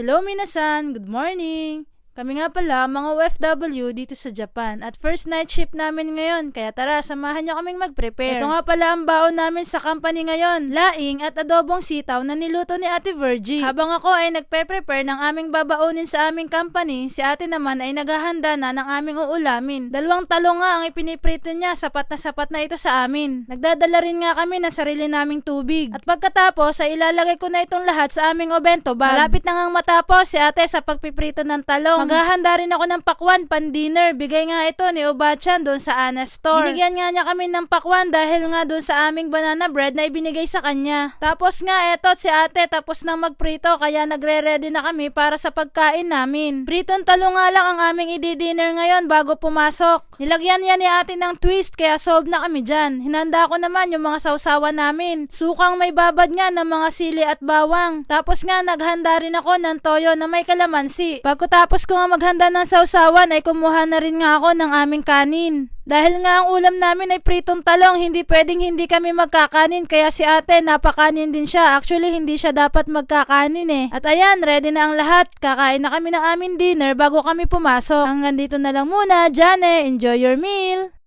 Hello minasan, good morning! Kami nga pala, mga OFW dito sa Japan at first night shift namin ngayon kaya tara, samahan niyo kaming mag-prepare. Ito nga pala ang baon namin sa company ngayon, laing at adobong sitaw na niluto ni Ate Virgie. Habang ako ay nagpe-prepare ng aming babaunin sa aming company, si ate naman ay naghahanda na ng aming uulamin. Dalawang talong nga ang ipiniprito niya, sapat na sapat na ito sa amin. Nagdadala rin nga kami ng sarili naming tubig. At pagkatapos ay ilalagay ko na itong lahat sa aming obento bag. Malapit na ngang matapos si ate sa pagpiprito ng talong. Maghahanda rin ako ng pakwan pan dinner. Bigay nga ito ni Obachan doon sa Ana Store. Binigyan nga niya kami ng pakwan dahil nga doon sa aming banana bread na ibinigay sa kanya. Tapos nga eto si ate tapos nang magprito kaya nagre-ready na kami para sa pagkain namin. Pritong talong nga lang ang aming i-dinner ngayon bago pumasok. Nilagyan niya ni ate ng twist kaya solve na kami dyan. Hinanda ko naman yung mga sausawan namin. Sukang may babad nga ng mga sili at bawang. Tapos nga naghanda rin ako ng toyo na may kalamansi. Pagkatapos ko nga maghanda ng sausawan ay kumuha na rin nga ako ng aming kanin. Dahil nga ang ulam namin ay pritong talong, hindi pwedeng hindi kami magkakanin kaya si ate napakanin din siya. Actually, hindi siya dapat magkakanin eh. At ayan, ready na ang lahat. Kakain na kami ng aming dinner bago kami pumasok. Hanggang dito na lang muna. Jane, enjoy your meal!